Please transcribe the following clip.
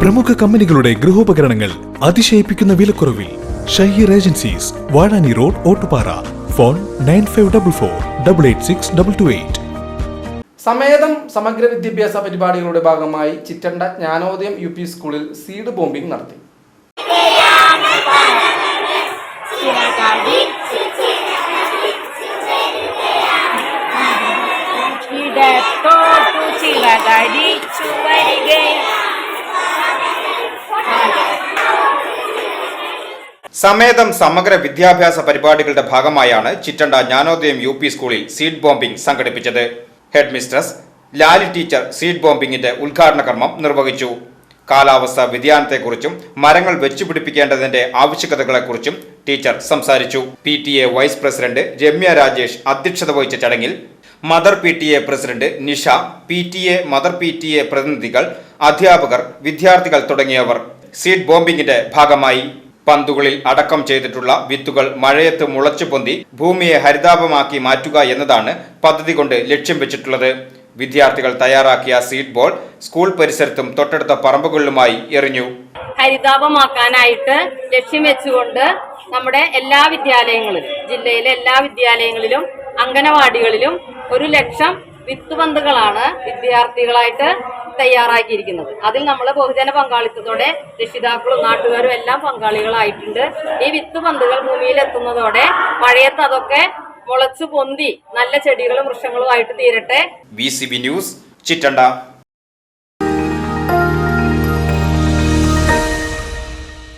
പ്രമുഖ കമ്പനികളുടെ ഗൃഹോപകരണങ്ങൾ അതിശയിപ്പിക്കുന്ന വിലക്കുറവിൽ Shaheer agencies Vazhani road Ottupara. Phone nine five double four double eight six double two eight. സമേതം സമഗ്ര വിദ്യാഭ്യാസ പരിപാടികളുടെ ഭാഗമായി ചിറ്റണ്ട ജ്ഞാനോദയം യു പി സ്കൂളിൽ സീഡ് ബോംബിംഗ് നടത്തി. ഇടത്തോട്ടു ചിറകടിച്ചു വരികയും സമേതം സമഗ്ര വിദ്യാഭ്യാസ പരിപാടികളുടെ ഭാഗമായാണ് ചിറ്റണ്ട ജ്ഞാനോദയം യു സ്കൂളിൽ സീഡ് ബോംബിംഗ് സംഘടിപ്പിച്ചത്. Head mistress Lali teacher seed ബോംബിംഗിന്റെ ഉദ്ഘാടന കർമ്മം നിർവഹിച്ചു. കാലാവസ്ഥ വ്യതിയാനത്തെക്കുറിച്ചും മരങ്ങൾ വെച്ചുപിടിപ്പിക്കേണ്ടതിന്റെ ആവശ്യകതകളെക്കുറിച്ചും ടീച്ചർ സംസാരിച്ചു. P T A vice president Ramya Rajesh അധ്യക്ഷത വഹിച്ച ചടങ്ങിൽ mother P T A president Nisha P T A mother P T A പ്രതിനിധികൾ അധ്യാപകർ വിദ്യാർത്ഥികൾ തുടങ്ങിയവർ സീഡ് ബോംബിംഗിന്റെ ഭാഗമായി. പന്തുകളിൽ അടക്കം ചെയ്തിട്ടുള്ള വിത്തുകൾ മഴയത്ത് മുളച്ചു പൊന്തി ഭൂമിയെ ഹരിതാപമാക്കി മാറ്റുക എന്നതാണ് പദ്ധതി കൊണ്ട് ലക്ഷ്യം വെച്ചിട്ടുള്ളത്. വിദ്യാർത്ഥികൾ തയ്യാറാക്കിയ സീഡ് ബോൾ സ്കൂൾ പരിസരത്തും തൊട്ടടുത്ത പറമ്പുകളിലുമായി എറിഞ്ഞു. ഹരിതാപമാക്കാനായിട്ട് ലക്ഷ്യം വെച്ചുകൊണ്ട് നമ്മുടെ എല്ലാ വിദ്യാലയങ്ങളിലും ജില്ലയിലെ എല്ലാ വിദ്യാലയങ്ങളിലും അംഗനവാടികളിലും ഒരു ലക്ഷം വിത്തുപന്തുകളാണ് വിദ്യാർത്ഥികളായിട്ട് തയ്യാറാക്കിയിരിക്കുന്നത്. അതിൽ നമ്മൾ ബഹുജന പങ്കാളിത്തത്തോടെ രക്ഷിതാക്കളും നാട്ടുകാരും എല്ലാം പങ്കാളികളായിട്ടുണ്ട്. ഈ വിത്തുപന്തുകൾ ഭൂമിയിൽ എത്തുന്നതോടെ മഴയത്ത് അതൊക്കെ മുളച്ചു പൊന്തി നല്ല ചെടികളും വൃക്ഷങ്ങളും ആയിട്ട് തീരട്ടെ. V news Chittanda.